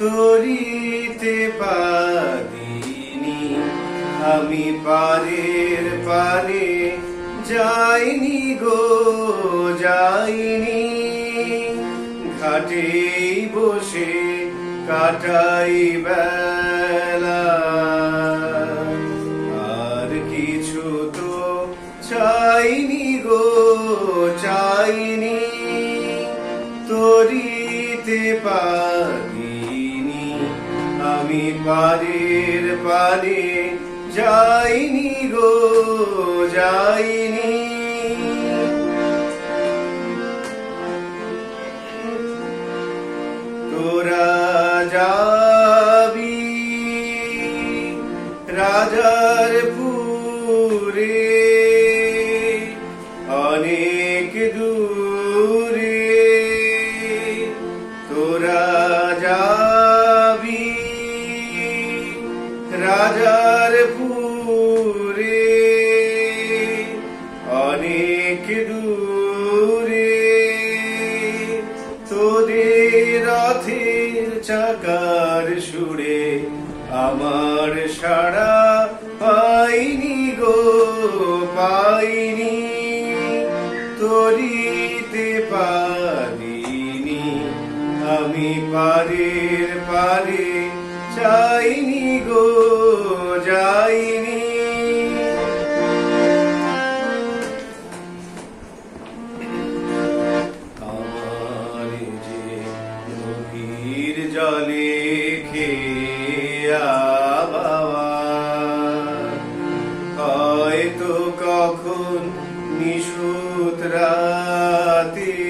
তরিতে পারিনি আমি পারের পারে যাইনি গো, যাইনি। ঘাটেই বসে কাটাই বেলা। আর কিছু তো চাইনি গো, চাইনি। তরিতে পারিনি আমি পারের পারে যাইনি গো যাইনি। তোরা যাবি রাজার পুরে অনেক দূরে রাজার পুরে, অনেক দূরে। তোদের রথের চাকার সুরে আমার সারা পাইনি গো, পাইনি। তরিতে পারিনি আমি পারের পারে চাইনি গো যাইনি। আমার যে গভীর জলে খেয়া বাবা হয়তো কখন নিশুত রাতে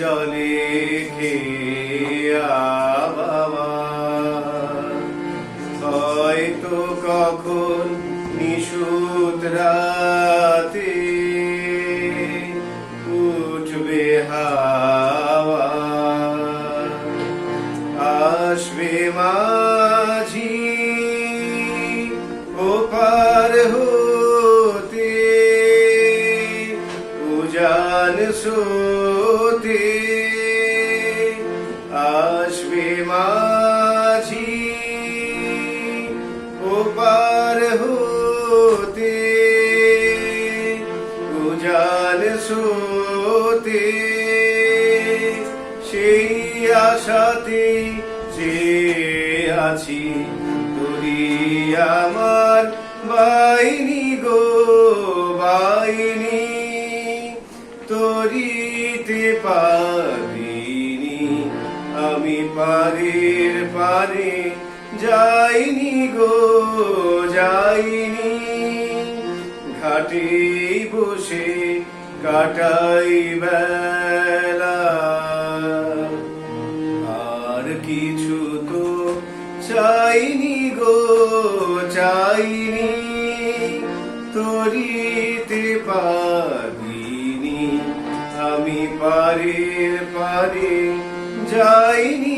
জলে খেয়া বাবা। হয়তো কখন নিশুত রাতে উঠবে হাওয়া। আসবে মাঝি ওপার হতে, উজান সোতে উজান সোতে, সেই আশাতে যে আছি তুরি আমার বাইনি গো বাইনি তরিতে পারিনি আমি, পারের পারে যাইনি গো, যাইনি। ঘাটে বসে কাটাই বেলা। আর কিছু তো চাইনি গো, চাইনি। তরিতে পারিনি আমি পারের পারে যাইনি।